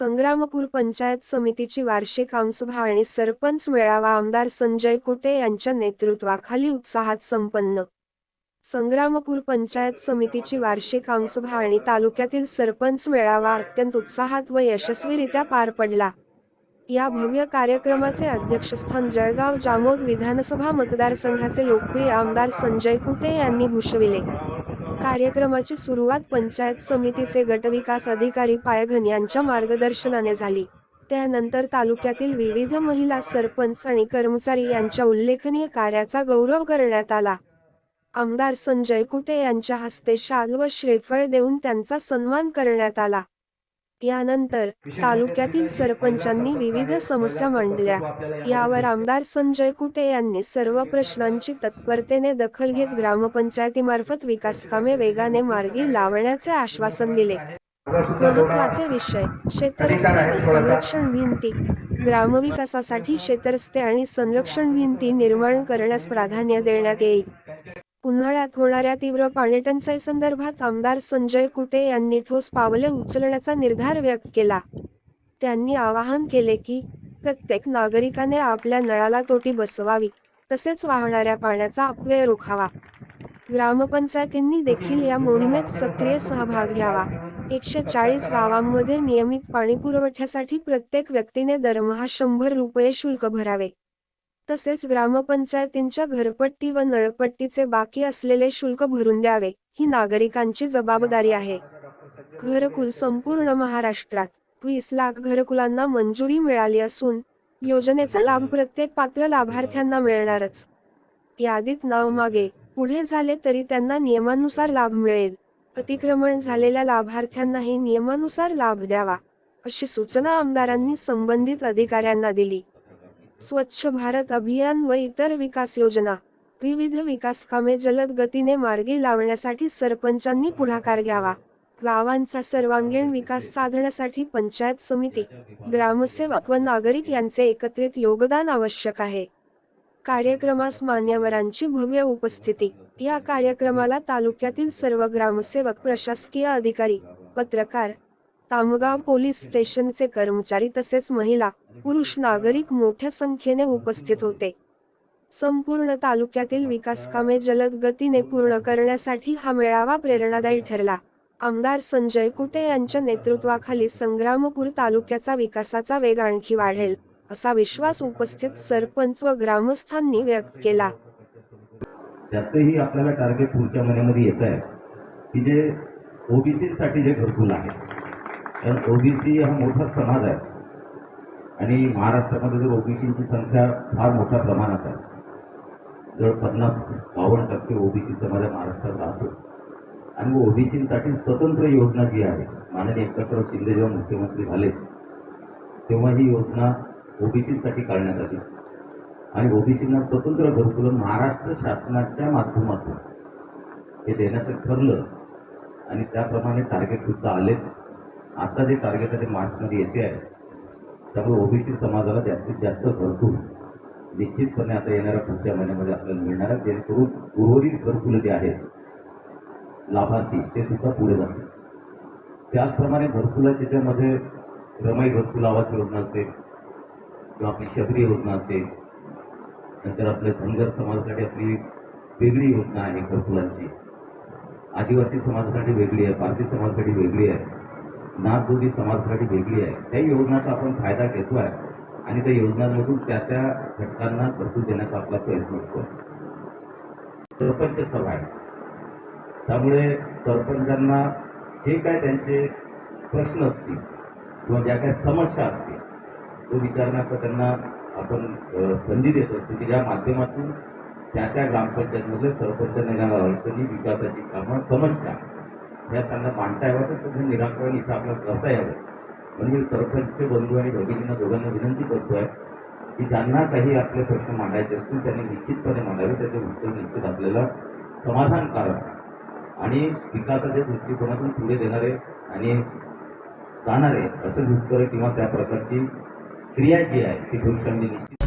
संग्रामपूर पंचायत समितीची वार्षिक आमसभा आणि सरपंच मेळावा आमदार संजय कुटे यांच्या नेतृत्वाखाली उत्साहात संपन्न. संग्रामपूर पंचायत समितीची वार्षिक आमसभा आणि तालुक्यातील सरपंच मेळावा अत्यंत उत्साहात व यशस्वीरित्या पार पडला. या भव्य कार्यक्रमाचे अध्यक्षस्थान जळगाव जामोद विधानसभा मतदारसंघाचे लोकप्रिय आमदार संजय कुटे यांनी भूषविले. कार्यक्रमाची सुरुवात पंचायत समितीचे गटविकास अधिकारी पायघन यांच्या मार्गदर्शनाने झाली. त्यानंतर तालुक्यातील विविध महिला सरपंच आणि कर्मचारी यांच्या उल्लेखनीय कार्याचा गौरव करण्यात आला. आमदार संजय कुटे यांच्या हस्ते शाल व श्रीफळ देऊन त्यांचा सन्मान करण्यात आला. यानंतर तालुक्यातील सरपंचांनी विविध समस्या मांडल्या. यावर आमदार संजय कुटे यांनी सर्व प्रश्नांची तत्परतेने दखल घेत ग्रामपंचायतीमार्फत विकास कामे वेगाने मार्गी लावण्याचे आश्वासन दिले. महत्त्वाचे विषय शेतरस्ते व संरक्षण भिंती. ग्रामविकासासाठी शेतरस्ते आणि संरक्षण भिंती निर्माण करण्यास प्राधान्य देण्यात येईल. उन्हाळ्यात होणाऱ्या तीव्र पाणीटंचाई संदर्भात आमदार संजय कुटे यांनी ठोस पावले उचलण्याचा निर्धार व्यक्त केला. त्यांनी आवाहन केले की प्रत्येक नागरिकाने आपल्या नळाला तोटी बसवावी तसेच वाहणाऱ्या पाण्याचा अपव्यय रोखावा. ग्रामपंचायतींनी देखील या मोहिमेत सक्रिय सहभाग घ्यावा. एकशे चाळीस गावांमध्ये नियमित पाणी पुरवठ्यासाठी प्रत्येक व्यक्तीने दरमहा शंभर रुपये शुल्क भरावे. तसेच ग्रामपंचायतींच्या घरपट्टी व नळपट्टीचे बाकी असलेले शुल्क भरून द्यावे ही नागरिकांची जबाबदारी आहे. घरकुल संपूर्ण महाराष्ट्रात वीस लाख घरकुलांना मंजुरी मिळाली असून योजनेचा लाभ प्रत्येक पात्र लाभार्थ्यांना मिळणारच. यादीत नाव मागे पुढे झाले तरी त्यांना नियमानुसार लाभ मिळेल. अतिक्रमण झालेल्या लाभार्थ्यांनाही नियमानुसार लाभ द्यावा अशी सूचना आमदारांनी संबंधित अधिकाऱ्यांना दिली. स्वच्छ भारत अभियान व इतर विकास योजना. विविध विकास कामे जलद गतीने मार्गी लावण्यासाठी सरपंचांनी पुढाकार घ्यावा. गावांचा सर्वांगीण विकास साधण्यासाठी पंचायत समिती ग्रामसेवक व नागरिक यांचे एकत्रित योगदान आवश्यक आहे. कार्यक्रमास मान्यवरांची भव्य उपस्थिती. या कार्यक्रमाला तालुक्यातील सर्व ग्रामसेवक प्रशासकीय अधिकारी पत्रकार तामगाव पोलीस स्टेशनचे कर्मचारी तसेच महिला पुरुष नागरिक मोठ्या संख्येने उपस्थित होते. संपूर्ण तालुक्यातील विकास कामे जलद गतीने पूर्ण करण्यासाठी हा मेळावा प्रेरणादायी ठरला. आमदार संजय कुटे यांच्या नेतृत्वाखाली संग्रामपूर तालुक्याचा विकासाचा वेग आणखी वाढेल असा विश्वास उपस्थित सरपंच व ग्रामस्थांनी व्यक्त केला. त्याचंही आपल्याला टार्गेट पुढच्या महिन्यामध्ये येत आहे की जे ओबीसीसाठी जे घरकुल आहे कारण ओबीसी हा मोठा समाज आहे. आणि महाराष्ट्रामध्ये जर ओबीसीची संख्या फार मोठ्या प्रमाणात आहे. जवळ पन्नास बावन्न टक्के ओबीसी समाज महाराष्ट्रात राहतो. आणि ओबीसीसाठी स्वतंत्र योजना जी आहे माननीय एकनाथराव शिंदे जेव्हा मुख्यमंत्री झाले तेव्हा ही योजना ओबीसीसाठी काढण्यात आली. आणि ओबीसींना स्वतंत्र गुरुकुलम महाराष्ट्र शासनाच्या माध्यमातून हे देण्याचं ठरलं. आणि त्याप्रमाणे टार्गेटसुद्धा आलेत. आता जे टार्गेट आहे ते मार्चमध्ये येते आहे. त्यामुळे ओबीसी समाजाला जास्तीत जास्त घरकुल निश्चितपणे आता येणाऱ्या पुढच्या महिन्यामध्ये आपल्याला मिळणार आहे. जेणेकरून उर्वरित घरकुलं जे आहेत लाभार्थी ते सुद्धा पुढे जातील. त्याचप्रमाणे घरकुला त्याच्यामध्ये रमाई घरकुल आवास योजना असेल किंवा आपली शबरी योजना असेल नंतर आपल्या धनगर समाजासाठी आपली वेगळी योजना आहे घरकुलांची आदिवासी समाजासाठी वेगळी आहे पारसी समाजासाठी वेगळी आहे. नाथजोगी समाजासाठी वेगळी आहे. त्या योजनाचा आपण फायदा घेतो आहे आणि त्या योजनांमधून त्या त्या घटकांना घरकुल देण्याचा आपला प्रयत्न असतो सरपंच सभा आहे त्यामुळे सरपंचांना जे काय त्यांचे प्रश्न असतील किंवा ज्या काय समस्या असतील तो विचारण्याचा त्यांना आपण संधी देत असतो की ज्या माध्यमातून त्या त्या ग्रामपंचायतमधले सरपंचांना येणाऱ्या अडचणी विकासाची कामं समस्या या त्यांना मांडता यावं तर त्याचं निराकरण इथं आपल्याला करता यावं. म्हणून मी सरपंच बंधू आणि भगिनींना दोघांना विनंती करतो आहे की ज्यांना काही आपले प्रश्न मांडायचे असतील त्यांनी निश्चितपणे मांडावे. त्याचे उत्तर निश्चित आपल्याला समाधानकारक आणि विकासाच्या दृष्टिकोनातून पुढे देणारे आणि जाणारे असं उत्तर किंवा त्या प्रकारची क्रिया जी आहे ती भविष्यामध्ये निश्चित